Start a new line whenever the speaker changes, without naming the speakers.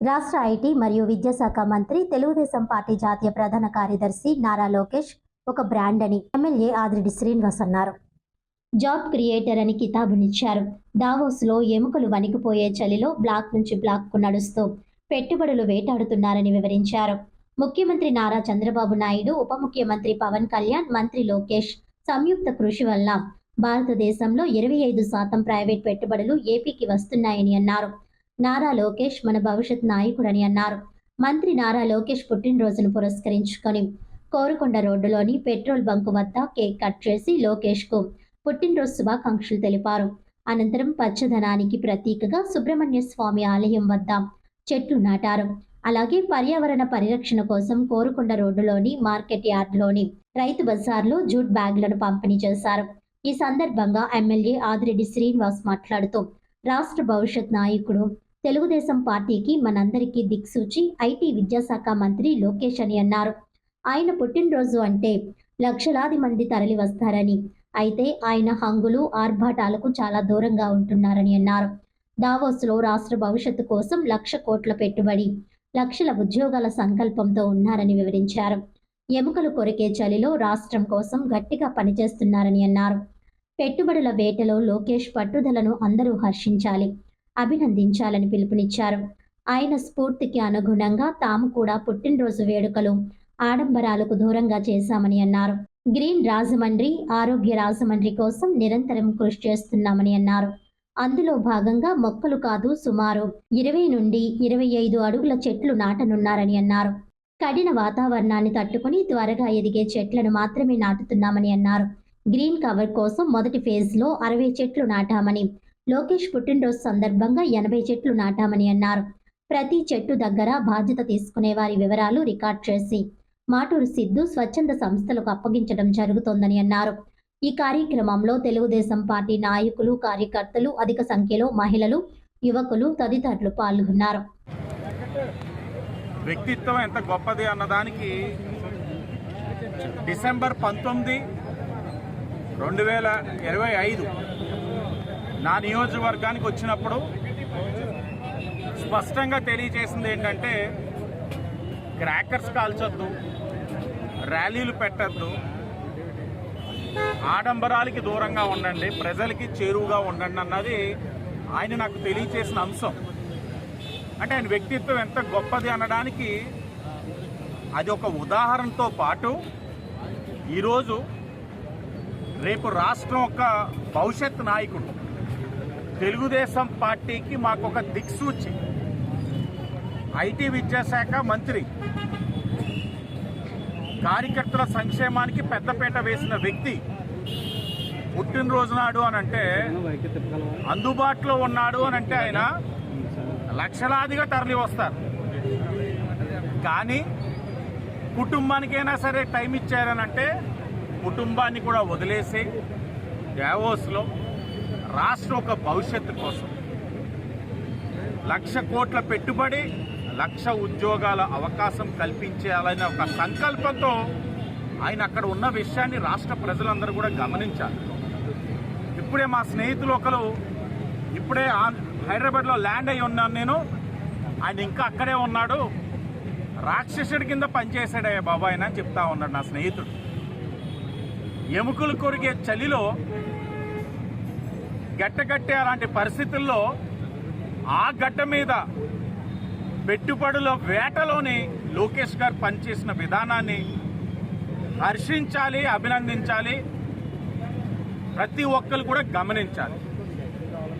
రాష్ట్ర ఐటీ మరియు విద్యాశాఖ మంత్రి తెలుగుదేశం పార్టీ జాతీయ ప్రధాన కార్యదర్శి నారా లోకేష్ ఒక బ్రాండ్ అని ఎమ్మెల్యే ఆదిరెడ్డి శ్రీనివాస్ అన్నారు. జాబ్ క్రియేటర్ అని కితాబునిచ్చారు. దావోస్లో ఎముకలు వణికిపోయే చలిలో బ్లాక్ నుంచి బ్లాక్కు నడుస్తూ పెట్టుబడులు వేటాడుతున్నారని వివరించారు. ముఖ్యమంత్రి నారా చంద్రబాబు నాయుడు ఉప ముఖ్యమంత్రి పవన్ కళ్యాణ్ మంత్రి లోకేష్ సంయుక్త కృషి వల్ల భారతదేశంలో ఇరవై ఐదు శాతం ప్రైవేట్ పెట్టుబడులు ఏపీకి వస్తున్నాయని అన్నారు. నారా లోకేష్ మన భవిష్యత్ నాయకుడని అన్నారు. మంత్రి నారా లోకేష్ పుట్టినరోజును పురస్కరించుకొని కోరుకొండ రోడ్డులోని పెట్రోల్ బంకు వద్ద కేక్ కట్ చేసి లోకేష్కు పుట్టినరోజు శుభాకాంక్షలు తెలిపారు. అనంతరం పచ్చదనానికి ప్రతీకగా సుబ్రహ్మణ్య స్వామి ఆలయం వద్ద చెట్లు నాటారు. అలాగే పర్యావరణ పరిరక్షణ కోసం కోరుకొండ రోడ్డులోని మార్కెట్ యార్డ్లోని రైతు బజార్లో జూట్ బ్యాగులను పంపిణీ చేశారు. ఈ సందర్భంగా ఎమ్మెల్యే ఆదిరెడ్డి శ్రీనివాస్ మాట్లాడుతూ రాష్ట్ర భవిష్యత్ నాయకుడు తెలుగుదేశం పార్టీకి మనందరికీ దిక్సూచి ఐటీ విద్యాశాఖ మంత్రి లోకేష్ అని అన్నారు. ఆయన పుట్టినరోజు అంటే లక్షలాది మంది తరలి వస్తారని అయితే ఆయన హంగులు ఆర్భాటాలకు చాలా దూరంగా ఉంటున్నారని అన్నారు. దావోస్లో రాష్ట్ర భవిష్యత్తు కోసం లక్ష కోట్ల పెట్టుబడి లక్షల ఉద్యోగాల సంకల్పంతో ఉన్నారని వివరించారు. ఎముకలు కొరికే చలిలో రాష్ట్రం కోసం గట్టిగా పనిచేస్తున్నారని అన్నారు. పెట్టుబడుల వేటలో లోకేష్ పట్టుదలను అందరూ హర్షించాలి. అభినందించాలని పిలుపునిచ్చారు. ఆయన స్ఫూర్తికి అనుగుణంగా తాము కూడా పుట్టినరోజు వేడుకలు ఆడంబరాలకు దూరంగా చేశామని అన్నారు. గ్రీన్ రాజమండ్రి ఆరోగ్య రాజమండ్రి కోసం నిరంతరం కృషి చేస్తున్నామని అన్నారు. అందులో భాగంగా మొక్కలు కాదు సుమారు ఇరవై నుండి ఇరవై ఐదు అడుగుల చెట్లు నాటనున్నారని అన్నారు. కఠిన వాతావరణాన్ని తట్టుకుని త్వరగా ఎదిగే చెట్లను మాత్రమే నాటుతున్నామని అన్నారు. గ్రీన్ కవర్ కోసం మొదటి ఫేజ్లో అరవై చెట్లు నాటామని లోకేష్ పుట్టినరోజు సందర్భంగా ఎనభై చెట్లు నాటామని అన్నారు. ప్రతి చెట్టు దగ్గర బాధ్యత తీసుకునే వారి వివరాలు రికార్డ్ చేసి మాటూరు సిద్ధు స్వచ్ఛంద సంస్థలకు అప్పగించడం జరుగుతోందని అన్నారు. ఈ కార్యక్రమంలో తెలుగుదేశం పార్టీ నాయకులు కార్యకర్తలు అధిక సంఖ్యలో మహిళలు యువకులు తదితరులు పాల్గొన్నారు.
వ్యక్తిత్వం ఎంత గొప్పది అన్నదానికి డిసెంబర్ పంతొమ్మిది రెండు వేల ఇరవై ఐదు నా నియోజకవర్గానికి వచ్చినప్పుడు స్పష్టంగా తెలియజేసింది ఏంటంటే క్రాకర్స్ కాల్చొద్దు ర్యాలీలు పెట్టద్దు ఆడంబరాలకి దూరంగా ఉండండి ప్రజలకి చేరువుగా ఉండండి అన్నది ఆయన నాకు తెలియచేసిన అంశం. అంటే ఆయన వ్యక్తిత్వం ఎంత గొప్పది అనడానికి అది ఒక ఉదాహరణతో పాటు ఈరోజు రేపు రాష్ట్రం ఒక భవిష్యత్ నాయకుడు తెలుగుదేశం పార్టీకి మాకు ఒక దిక్సూచి. ఐటీ విద్యాశాఖ మంత్రి. కార్యకర్తల సంక్షేమానికి పెద్దపీట వేసిన వ్యక్తి. పుట్టినరోజు నాడు అని అంటే అందుబాటులో ఉన్నాడు అని అంటే ఆయన లక్షలాదిగా తరలి వస్తారు. కానీ కుటుంబానికైనా సరే టైం ఇచ్చారనంటే కుటుంబాన్ని కూడా వదిలేసి డావోస్లో రాష్ట్ర ఒక భవిష్యత్తు కోసం. లక్ష కోట్ల పెట్టుబడి లక్ష ఉద్యోగాల అవకాశం కల్పించాలనే ఒక సంకల్పంతో ఆయన అక్కడ ఉన్న విషయాన్ని రాష్ట్ర ప్రజలందరూ కూడా గమనించాలి. ఇప్పుడే మా స్నేహితులు ఒకరు ఇప్పుడే ఆన్- హైదరాబాద్లో ల్యాండ్ అయి ఉన్నాను నేను. ఆయన ఇంకా అక్కడే ఉన్నాడు. రాక్షసుడి కింద పనిచేశాడయ్యా బాబాయ్ అని చెప్తా ఉన్నాడు నా స్నేహితుడు. ఎముకలు కొరిగే చలిలో గట్టగట్టే అలాంటి పరిస్థితుల్లో ఆ గడ్డ మీద పెట్టుబడుల వేటలోని లోకేష్ గారు పనిచేసిన విధానాన్ని హర్షించాలి అభినందించాలి. ప్రతి ఒక్కరు కూడా గమనించాలి.